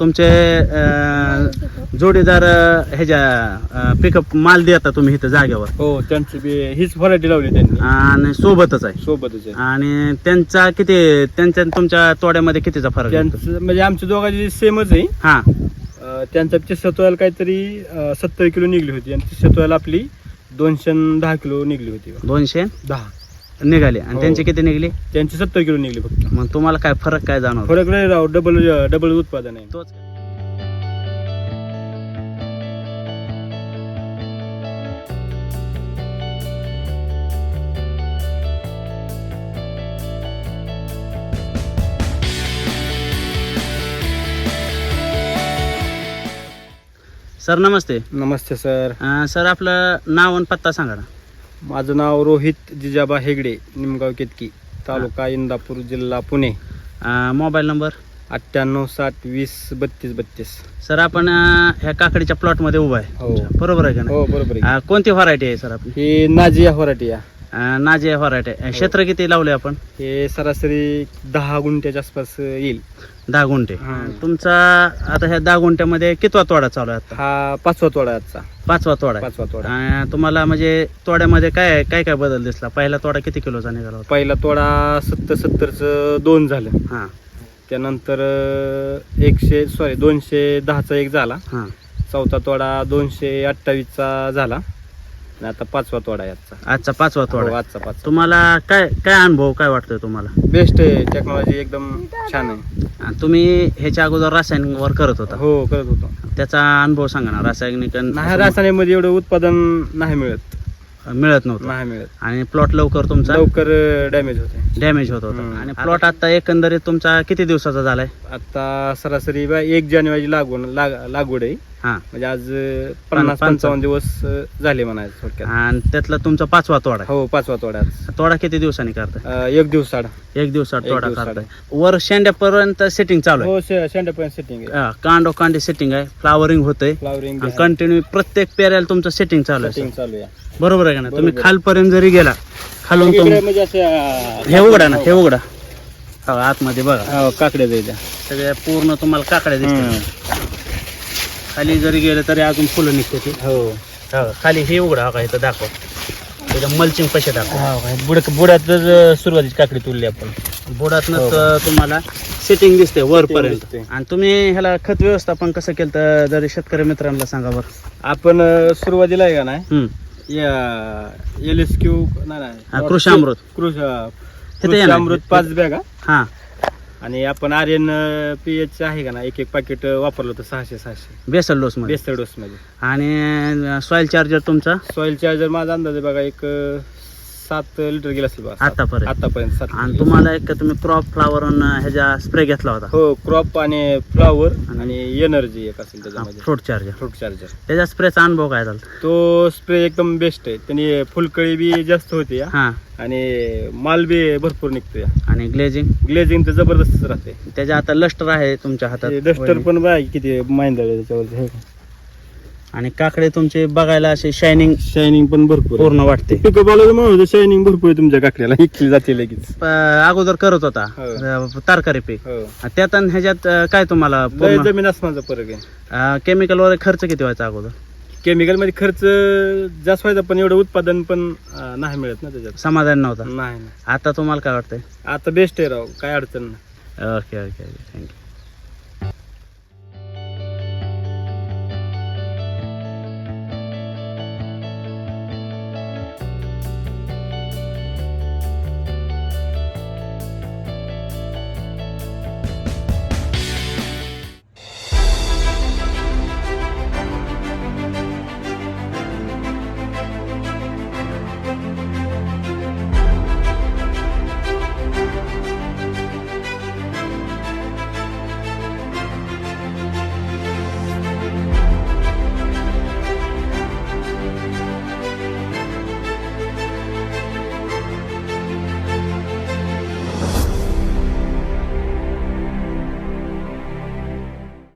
तुमचे जोडीदार ह्याच्या पिकअप माल देता तुम्ही इथं जागेवर? हो त्यांची बी हीच व्हरायटी लावली त्यांनी. आणि सोबतच आहे. सोबतच आहे. आणि त्यांचा किती त्यांच्या आणि तुमच्या तोड्यामध्ये कितीचा फरक आहे? त्यांचं म्हणजे आमच्या दोघांची सेमच आहे. हा. अं, त्यांच्या चिसतोयाला काहीतरी सत्तर किलो निघली होती आणि चिसतोयाला आपली दोनशे आणि दहा किलो निघली होती. दोनशे? दहा. निघाली. आणि हो. त्यांची किती निघली? त्यांची सत्तर किलो निघली फक्त. मग तुम्हाला काय फरक काय जाणवतो? फरक नाही राव डबल डबल उत्पादन आहे. तोच. सर नमस्ते. नमस्ते सर. अं, सर आपलं नाव आणि पत्ता सांगा ना. माझं नाव रोहित जिजाबा हेगडे निमगाव केतकी तालुका इंदापूर जिल्हा पुणे. अं, मोबाईल नंबर? अठ्ठ्याण्णव साठ वीस बत्तीस बत्तीस. सर आपण अं, ह्या काकडीच्या प्लॉटमध्ये उभा आहे. हो. बरोबर आहे का नाही? हो बरोबर आहे. अं, कोणती व्हरायटी आहे सर आपली? ही नाजिया व्हरायटी आहे. अं, नाझिया व्हरायटी. आहे क्षेत्र किती लावले आपण? हे सरासरी दहा गुंठ्याच्या आसपास येईल. दहा गुंठे. हं. तुमचा आता ह्या दहा गुंठ्यामध्ये कितवा तोडा चालू आहे आता? हा पाचवा तोडा आहे आजचा. पाचवा तोडा आहे. पाचवा तोडा. अं, तुम्हाला म्हणजे तोड्यामध्ये काय काय काय बदल दिसला? पहिला तोडा किती किलोचा निघाला होता? पहिला तोडा सत्तर सत्तरचं दोन झालं. हा. त्यानंतर अं, एकशे सॉरी दोनशे दहाचा एक झाला. हा. चौथा तोडा दोनशे अठ्ठावीसचा झाला. आता पाचवा तोडा आहे आजचा. पाचवा हो, तोडा. आजचा पाचवा. तुम्हाला काय काय अनुभव काय वाटतोय तुम्हाला? बेस्ट आहे टेक्नॉलॉजी एकदम छान आहे. अं, तुम्ही ह्याच्या अगोदर रासायनिक वर करत होता. हो करत होतो. त्याचा अनुभव सांगा ना रासायनिक आणि नाही रासायनिकमध्ये एवढं उत्पादन नाही मिळत. मिळत नव्हतं. नाही मिळत. आणि प्लॉट लवकर तुमचा? लवकर डॅमेज होते. डॅमेज होत होता. आणि प्लॉट आता एकंदरीत तुमचा किती दिवसाचा झालाय? आता सरासरी बा एक जानेवारी लागवड लाग- लागवड आहे. हा. म्हणजे आज अं, पन्नास पंचावन्न. पंचावन्न दिवस अं, झाले म्हणायचं थोडक्यात. आणि त्यातला तुमचा पाचवा तोडा आहे. हो पाचवा तोडा आज. तोडा किती दिवसांनी करताय अं, एक दिवस साडा एक दिवसात एक तोडा दिवसात. करताय वर शेंड्यापर्यंत सेटिंग चालू आहे. हो शेंडा पॉईंट सेटिंग आहे. हा, कांडो कांडी सेटिंग आहे. फ्लावरिंग होतंय. फ्लावरिंग कंटिन्यू प्रत्येक पेऱ्याला तुमचं सेटिंग चालू आहे सेटिंग चालू आहे. बरोबर आहे का ना तुम्ही बरोबर. खालपर्यंत जरी गेला तुम इकडे म्हणजे हे उघडा ना हे उघडा. हो, आतमध्ये बघा. हो, काकड्या जायच्या सगळ्या पूर्ण तुम्हाला काकड्या दिसतात. खाली जरी गेलं तरी अजून फुलं निघते ती हो. हो, खाली हे उघडा हो का इथं दाखवा. त्याच्या मल्चिंग पैसे दाखवा. बुड बुडातच सुरुवातीची काकडी तुरली आपण. बोर्डातनच हो. तुम्हाला सेटिंग दिसते वरपर्यंत. दिसते. आणि तुम्ही ह्याला खत व्यवस्थापन कसं केलं तर जरी शेतकरी मित्रांना सांगा बरं. आपण अं, सुरुवातीला आहे का नाही? हम्म. एल एस क्यू नाही. हा, नाही कृषी अमृत. कृषी. अमृत पाच बॅगा हा. आणि आपण आर एन पी एच आहे का ना एक एक पाकिट वापरलं होतं सहाशे सहाशे. बेसल डोस मध्ये. बेस्ट डोस मध्ये. आणि सॉइल चार्जर तुमचा? सॉइल चार्जर माझा अंदाज आहे बघा एक सात लिटर गेला असेल बघा सात. आतापर्यंत. आतापर्यंत सात आणि. तुम्हाला एक तुम्ही क्रॉप फ्लावर ह्याच्या स्प्रे घेतला होता. हो क्रॉप आणि फ्लावर आणि एनर्जी एक असेल त्याच्यामध्ये. फ्रूट चार्जर फ्रूट चार्जर त्याच्या स्प्रेचा अनुभव काय झाला? तो स्प्रे एकदम बेस्ट आहे. त्याने फुलकळी बी जास्त होते या. हा. आणि माल बी भरपूर निघतो या. आणि ग्लेजिंग ग्लेझिंग तर जबरदस्त राहते. त्याच्या आता लस्टर आहे तुमच्या हातात डस्टर पण बघा किती माइंड त्याच्यावर आणि काकडे तुमचे बघायला असे शायनिंग शायनिंग पण भरपूर पूर्ण वाटते. पिकअप आलं म्हणून शायनिंग भरपूर आहे तुमच्या काकड्याला. इकली जाते लगेच. प- अगोदर करत होता. हो. अं, तरकारी पीक. हो. आणि त्यात आणि ह्याच्यात अं, काय तुम्हाला लय जमीन आसमानचा फरक आहे. केमिकल वगैरे खर्च किती व्हायचा अगोदर? केमिकलमध्ये खर्च जास्त व्हायचा पण एवढं उत्पादन पण अं, नाही मिळत ना त्याच्यात. समाधान नव्हता. नाही नाही. आता तुम्हाला काय वाटतंय? आता बेस्ट आहे राव काय अडचण नाही. Okay okay okay thank you